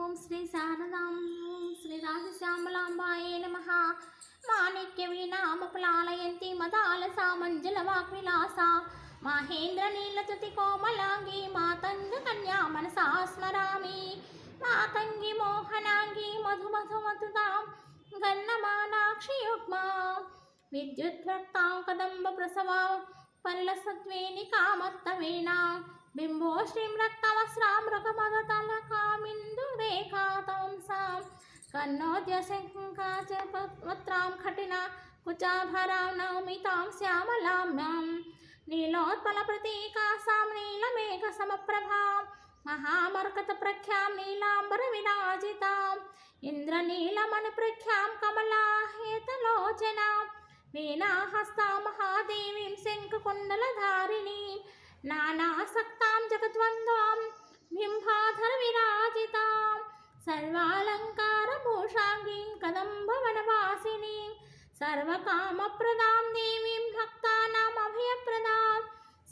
ఓం శ్రీ శారదాం ఓం శ్రీ రాజశ్యామలాంబాయే నమ. మాణిక్య వీణామపులాలయంతి మదాల సామంజల వాగ్విలాస. మహేంద్ర నీలతుతి కోమలాంగి మాతంగ కన్యా మనసా స్మరామి. మాతంగి మోహనాంగి మధు మధు మధుతాం గన్నమానాక్షి యుగ్మా. విద్యుద్వక్తాం కదంబ ప్రసవా పల్లసత్వేని కామత్తవేనా బింబో శ్రీం రక్తవస్రాం కామిందు రేఖాతంసాం. కన్నోద్య శంకాచపత్రాం కఠిన కుచాభరాం నౌమితాం శ్యామలామ్యాం. నీలోత్పల ప్రతీకాసాం నీలమేఘ సమప్రభాం. మహామర్కత ప్రఖ్యాం నీలాంబర విరాజితాం. ఇంద్రనీలమణి ప్రఖ్యాం కమలాహేతలోచనాం. వీణాహస్తా మహాదేవీం శంఖకుండలధారిణీం నానాసక్తాం జగద్వంద్వాం బింబాధర విరాజితాం సర్వాలంకార భూషాంగీం కదంబవనవాసిని సర్వకామప్రదాం దేవీం భక్తానాం అభయప్రదాం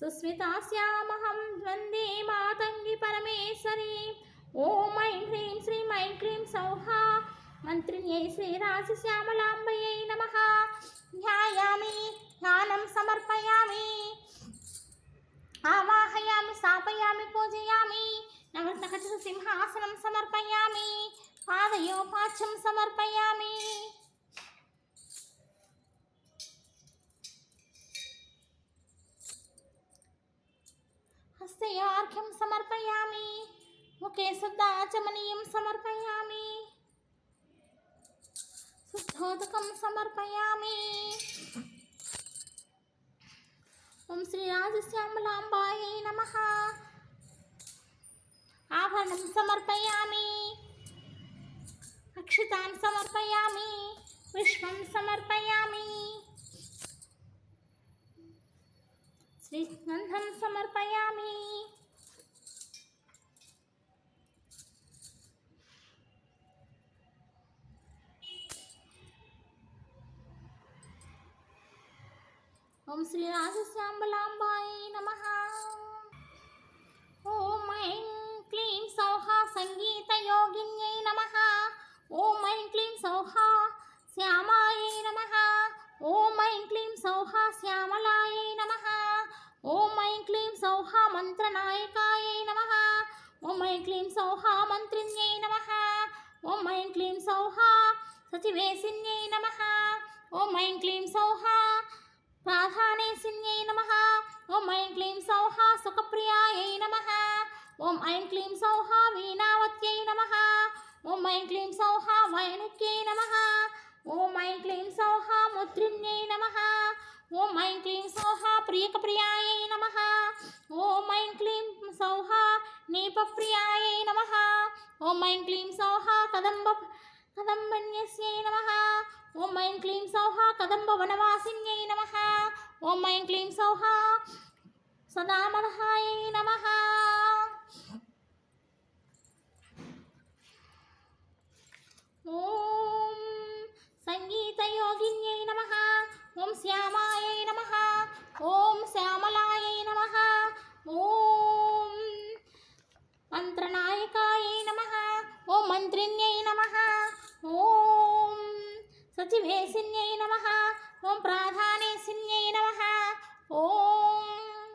సుస్మితాస్యామహం వందే మాతంగి పరమేశ్వరి. ఓం ఐం హ్రీం శ్రీం ఐం క్రీం సౌహా మంత్రిణ్యై శ్రీరాజశ్యామలాంబయై నమ. ध्यायामि ध्यानं समर्पयामि। आवाहयामि स्थापयामि पूजयामि। नवनखचतुर्सिंहासनं समर्पयामि। पादयोपाच्यं समर्पयामि। అక్షితాన్ సమర్పయామి విశ్వం సమర్పయామి శ్రీగంధం సమర్పయామి ఓం శ్రీ రాజశ్యాంబలాంబాయ నమ ఓం ఐం క్లీం సౌహ సంగీతయోగిన్యై నమ ఓం ఐం క్లీం సౌహ శ్యామాయే నమ. ఓం ఐం క్లీం సౌహ శ్యామలాయే నమ. ఓం ఐం క్లీం సౌహ మంత్రనాయకాయై నమ. ఓం ఐం క్లీం సౌహ మంత్రిణ్యై నమ. ఓం ఐం క్లీం సౌహ సచివేసిన్యై నమ. ఓం ఐం క్లీం సౌహ ప్రాధానేసిన్యై నమ. ఓం ఐం క్లీం సౌహ సుఖప్రియాయై నమ. ఓం ఐం క్లీం సౌహ వీణావత్యై నమ. ఓం ఐం క్లీం సౌహ వైణుక్యై నమ. ఓం ఐం క్లీం సౌహ ముద్రిణ్యై నమ. ఓం ఐం క్లీం సౌహ ప్రియకప్రియాయై నమ. ఓం ఐం క్లీం సౌహ నీపప్రియాయై నమ. ఓం ఐం క్లీం సౌహ కదంబ కదంబన్యస్యై నమ. ఓం ఐం క్లీం సౌహ కదంబ వనవాసిన్యై నమ. ఓం ఐం క్లీం సౌహ సదామనహాయై నమ. ఓం సంగీతయోగిన్యై నమ. ఓం శ్యామాయై నమ. ఓం శ్యామలాయై నమ. ఓం మంత్రనాయకాయై నమ. ఓం మంత్రిణ్యై నమ. ఓం సచివేసిన్యై నమ. ఓం ప్రాధానేసిన్యై నమ. ఓం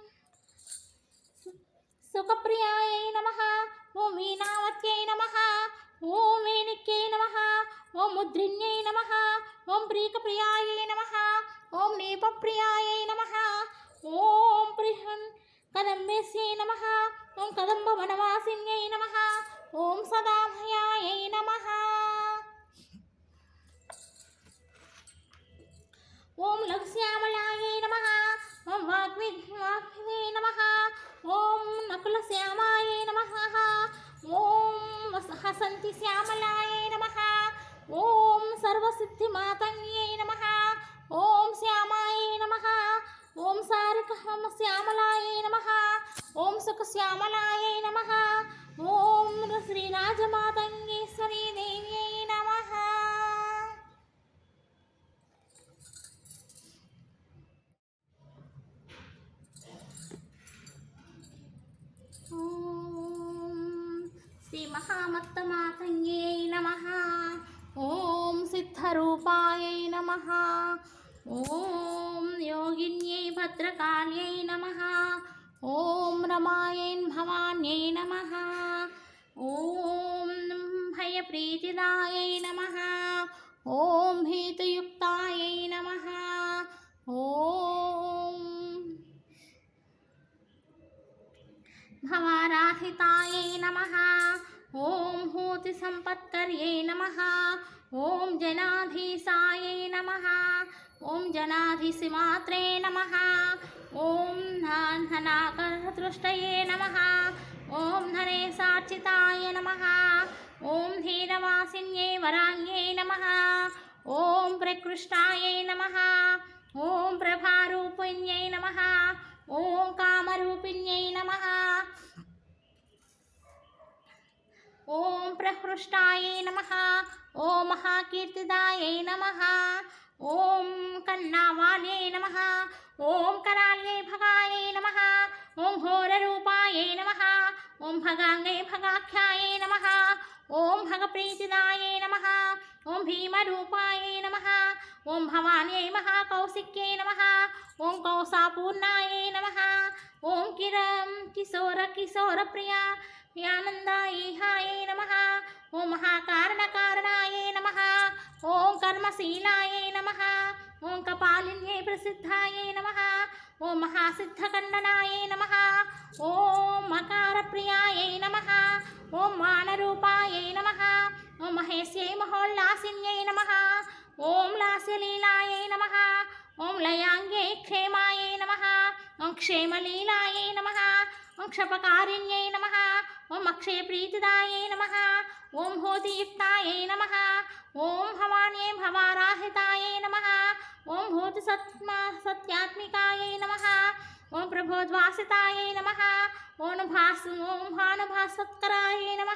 సుఖప్రియాయై నమ. ఓం వీణావత్యై నమ. ఓం వేణిక్యై నమ ఓం ముద్రిణ్యై నమ ఓం ప్రీకప్రియాయై నమ ఓం నీపప్రియాయై నమ ఓం ప్రిహన్ కదంబేశ్యై నమ ఓం కదంబ వనవాసిన్యై నమ ఓం సదాభయాయై నమ. ఓం లఘుశ్యామలాయై నమ ఓం వాగ్వి వాగ్విదే నమ ఓం నకుల శ్యామా హసంతి శ్యామలాయ నమ. ఓం సర్వసిద్ధిమాతంగ్యై నమ. ఓం శ్యామాయ నమ. ఓం సారిక శ్యామలాయ నమ. ఓం సుఖ శ్యామలాయ నమ. ఓం శ్రీరాజమాత महामत्तमातङ्ग्यै नमः। ॐ सिद्धरूपायै नमः। ॐ योगिन्यै भद्रकाल्यै नमः। ॐ रमायै भवान्यै नमः। ॐ भयप्रीतिदायै नमः। ॐ भीतयुक्तायै नमः। ॐ भवाराधितायै नमः। ॐ हूतिसम्पत्कर्यै नमः। ॐ जनाधीशायै नमः। ॐ जनाधीशिमात्रे नमः। ॐ धनाकरदृष्टये नमः। ॐ धनेशार्चिताय नमः। ॐ धीरवासिन्यै वराङ्ग्यै नमः। ॐ प्रकृष्टायै नमः। ॐ प्रभारूपिण्यै नमः। ॐ कामरूपिण्यै नमः। ఓం ప్రహృష్టాయ నమ ఓం మహాకీర్తిదాయ నమ ఓం కన్నావాల్యై నమ ఓం కరాల్యై భగాయ నమ ఓం ఘోరూపాయ నమ ఓం భగాంగై భగాఖ్యాయ నమ ఓం భగప్రీతిదాయ నమ ఓం భీమరూపాయ నమ ఓం భవాన్యై మహాకౌశిక్యై నమ ఓం కౌసాపూర్ణాయ నమ ఓం కిరం కిశోర కిశోరప్రియా हायै नमः। ॐ महाकारणकारणायै नमः। ॐ कर्मशीलायै नमः। ॐ कपालिन्यै प्रसिद्धायै नमः। ॐ महासिद्धखण्डनायै नमः। ॐ मकारप्रियायै नमः। ॐ मानरूपायै नमः। ॐ महेश्यै महोल्लासिन्यै नमः। ॐ लास्यलीलायै नमः। ॐ लयाङ्ग्यै क्षेमायै नमः। ॐ क्षेमलीलायै नमः। ॐ क्षपकारिण्यै नमः। ओम अक्षय प्रीतिदाय नम। ओं होतियुक्ताय नम। ओं हवाने भवाराहिताय नम। ओं भूति सत्मा सत्यात्मिकाय नम। ओं प्रबोधवासिताय नम। ओं भास ओं भानुभा नम।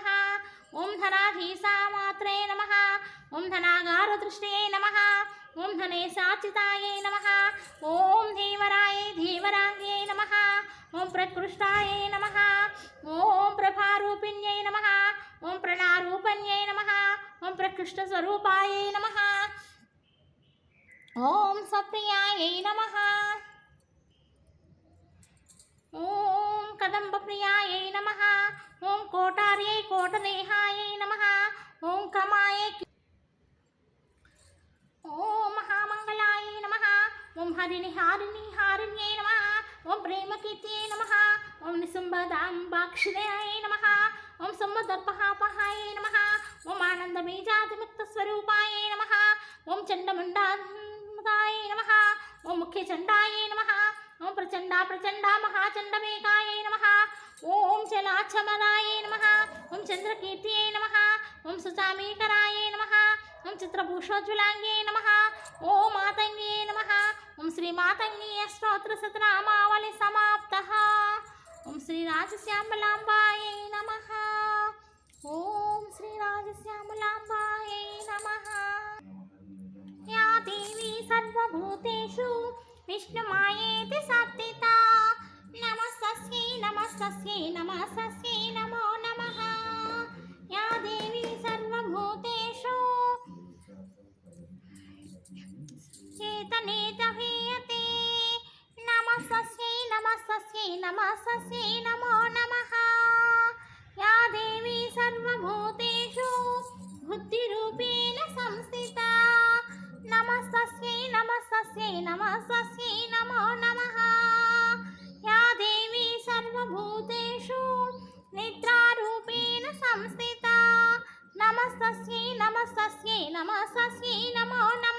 ओं धनाधीसा मात्रे नम। ओं धनागारदृष्टे नम। ॐ धनेशाचितायै नमः ॐ धीवरायै धीवराङ्ग्यै नमः ॐ प्रकृष्टायै नमः ॐ प्रभारूपिण्यै नमः ॐ प्रणारूपण्यै नमः ॐ प्रकृष्टस्वरूपायै नमः ॐ सप्रियायै नमः ॐ कदम्बप्रियायै नमः ॐ कोटार्यै कोटदेहायै नमः హారిణి హారిణి హారిణ్యై నమ ఓం ప్రేమకీర్తియై నమ ఓం నిసుంబదాంబాక్షిదయాయ నమ ఓం సంబదర్పహాపహాయ నమ ఓం ఆనంద బీజాతిముక్త స్వరూపాయ నమ ఓం చండముండాయ నమ ఓం ముఖ్య చండాయ నమ ఓం ప్రచండ ప్రచండ మహాచండమేకాయ నమ ఓం చలాచమరాయ నమ ఓం చంద్రకీర్తియై నమ ఓం సుచామీకరాయ నమ ఓం చిత్రభూషోజ్వలాంగే నమ. ఓ మాతంగే నమ. ఓం శ్రీ మాతంగీయ స్తోత్ర సతనామావళి సమాప్త. ఓం శ్రీ రాజశ్యామలాంబాయ నమ. ఓం శ్రీ రాజశ్యామలాంబాయ నమ. యా దేవి సర్వభూతేషు విష్ణుమాయేతి సప్తిత నమస్తస్యై నమస్తస్యై నమస్తస్యై నమో నమ. యా దేవి చేతనే తహీయతే. నమస్వస్యై నమస్వస్యై నమస్వస్యై నమో నమ. యా దేవి సర్వభూతేషు బుద్ధిరూపేణ సంస్థిత. నమస్వస్యై నమస్వస్యై నమస్వస్యై నమో నమ. యా దేవి సర్వభూతేషు నిద్రారూపేణ సంస్థిత. నమస్తస్యై నమస్తస్యై నమస్తస్యై నమో నమ.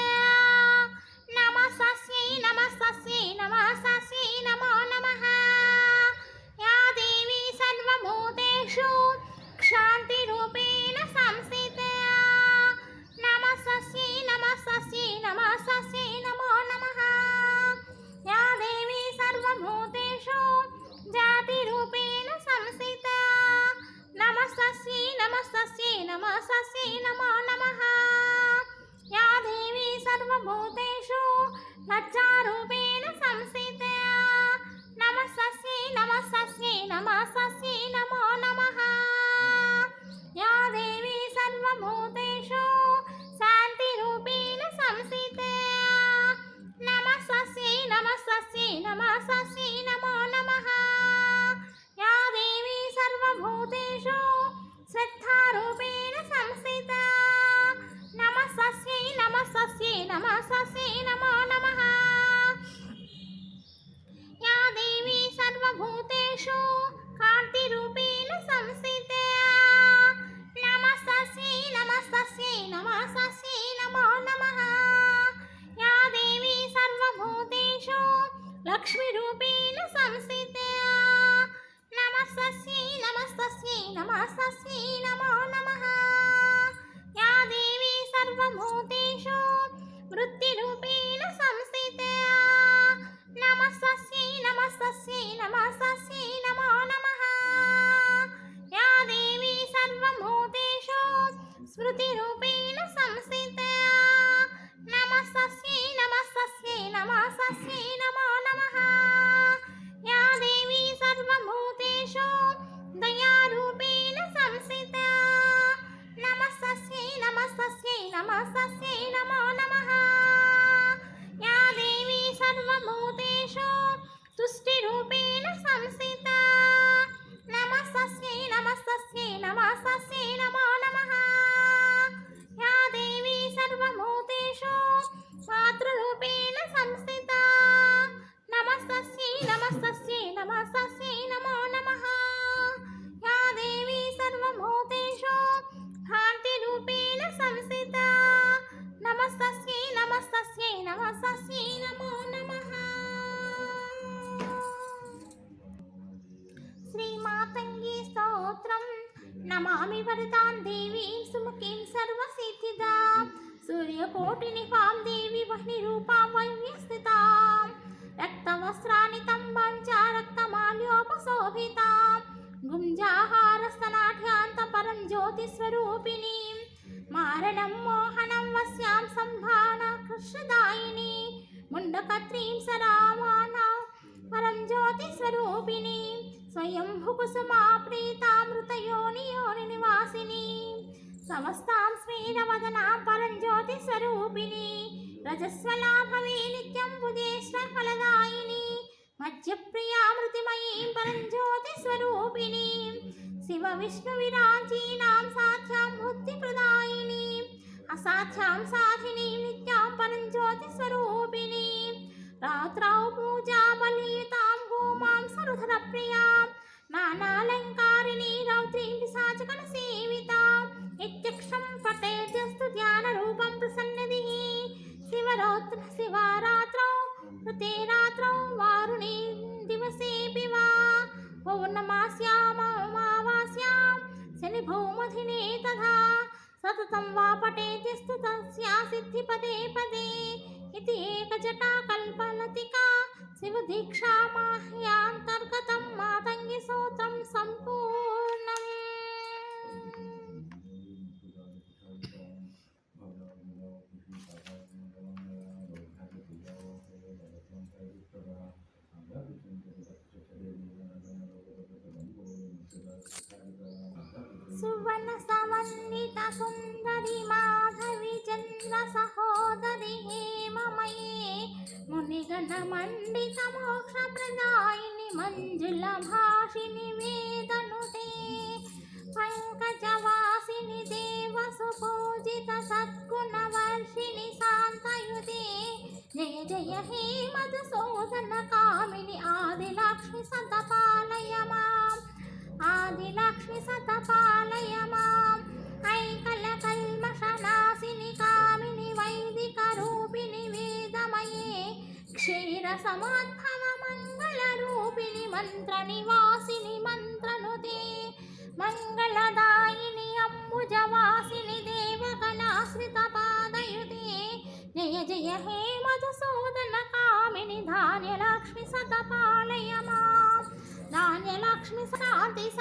సస్యై నమ సస్యై నమ సస్యై నమో నమ యా దేవి సర్వభూతేషు Nama. amassa assim. కుసుమా ప్రీతామృతయోని యోని నివాసిని. సమస్తాం శ్రీరవదనాం పరంజ్యోతి స్వరూపిణి. రజస్వలాభవే నిత్యం బుధేశ్వర ఫలదాయిని. మధ్యప్రియామృతిమయీం పరంజ్యోతి స్వరూపిణి. శివ విష్ణు విరాజీనాం సాధ్యాం బుద్ధిప్రదాయిని అసాధ్యాం సాధిని నిత్యాం పరంజ్యోతి స్వరూపిణి. రాత్రౌ పూజా బలియుతాం గోమాం సరుధర ప్రియాం. నానాలంకారిణీ రౌద్రీం పిశాచకణ సుందరి మాధవి చంద్ర సహోదరి హేమమయే మునిగణ మండిత మోక్ష ప్రదాయిని మంజుల భాషిని వేదనుతే పంకజవాసిని దేవసు పూజిత సద్గుణ వర్షిణి శాంతయుతే జయ జయ హే సో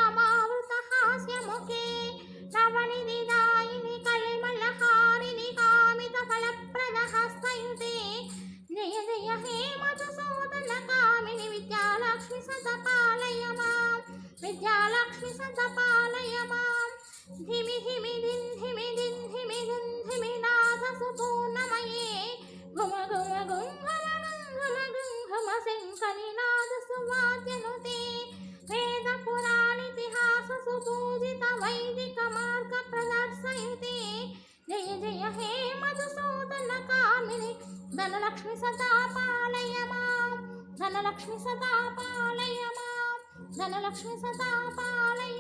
சமா जय जय हे मधुसूदन कामिनि धनलक्ष्मि सदा पालय माँ धनलक्ष्मि सदा पालय माँ धनलक्ष्मि सदा पालय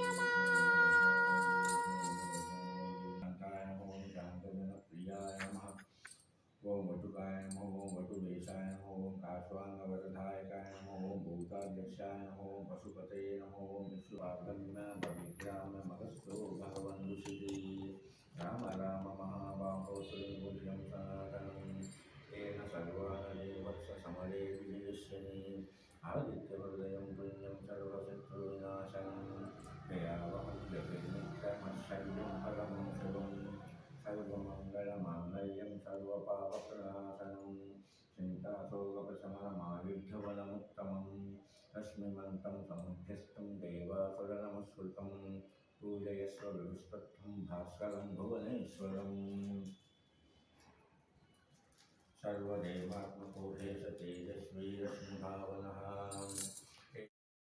ओम वटुकाय नमः ओम वटुवेशाय नमः ओम काश्वांगवरधायकाय नमः ओम भूताध्यक्षाय नमः ओम पशुपते नमः ओम विश्वाकर्म भविद्याम महस्तो भगवान् రామ రామ మహాబాహో శ్రీభుజం సనాతనం తేన సర్వాణేవత్స సమరే విజయశ్రీ ఆదిత్యహృదయం పుణ్యం సర్వశత్రువినాశనం దయావహం జగన్నిత్యమశల్యం పరం శుభం సర్వమంగళమాంగళ్యం సర్వపాపప్రనాశనం చింతాశోకప్రశమనమాయుధ్యబలముత్తమం తస్మిమంతం సముధ్యస్థం దేవాసురనమస్కృతం पूजयस्व विष्पत्थं भास्करं भुवनेश्वरम् सर्वदेवात्मको हे स तेजस्वी रश्मिभावनः